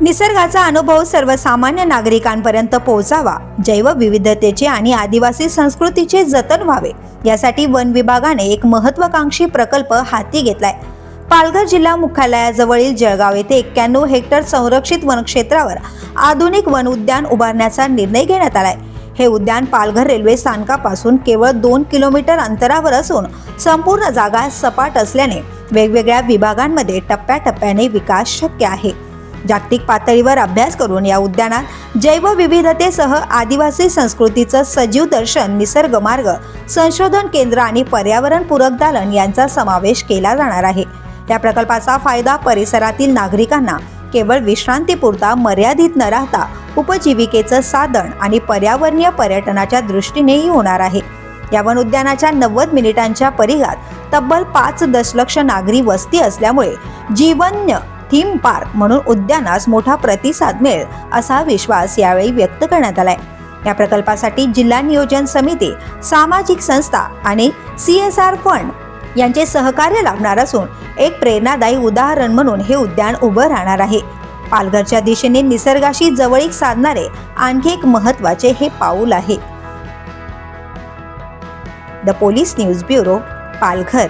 निसर्गाचा अनुभव सर्वसामान्य नागरिकांपर्यंत पोहोचावा जैवविविधतेचे आणि आदिवासी संस्कृतीचे जतन व्हावे. यासाठी वन विभागाने एक महत्वाकांक्षी प्रकल्प हाती घेतलाय. पालघर जिल्हा मुख्यालयाजवळील जळगाव येथे एक्क्याण्णव हेक्टर संरक्षित वनक्षेत्रावर आधुनिक वन उद्यान उभारण्याचा निर्णय घेण्यात आलाय. हे उद्यान पालघर रेल्वे स्थानकापासून केवळ दोन किलोमीटर अंतरावर असून संपूर्ण जागा सपाट असल्याने वेगवेगळ्या विभागांमध्ये टप्प्याटप्प्याने विकास शक्य आहे. जागतिक पातळीवर अभ्यास करून या उद्यानात जैवविविधतेसह आदिवासी संस्कृतीचं सजीव दर्शन निसर्ग मार्ग संशोधन केंद्र आणि पर्यावरणपूरक दालन यांचा समावेश केला जाणार आहे. या प्रकल्पाचा फायदा परिसरातील नागरिकांना केवळ विश्रांतीपुरता मर्यादित न राहता उपजीविकेचं साधन आणि पर्यावरणीय पर्यटनाच्या दृष्टीनेही होणार आहे. या वन उद्यानाच्या नव्वद मिनिटांच्या परिघात तब्बल पाच दशलक्ष नागरी वस्ती असल्यामुळे जीवन्य थीम पार्क म्हणून उद्यानास मोठा प्रतिसाद मिळेल असा विश्वास यावेळी व्यक्त करण्यात आलाय. या प्रकल्पासाठी जिल्हा नियोजन समिती सामाजिक संस्था आणि सी एस आर फंड यांचे सहकार्य लाभणार असून एक प्रेरणादायी उदाहरण म्हणून हे उद्यान उभं राहणार आहे. पालघरच्या दिशेने निसर्गाशी जवळीक साधणारे आणखी एक महत्त्वाचे हे पाऊल आहे. The police news bureau Palghar.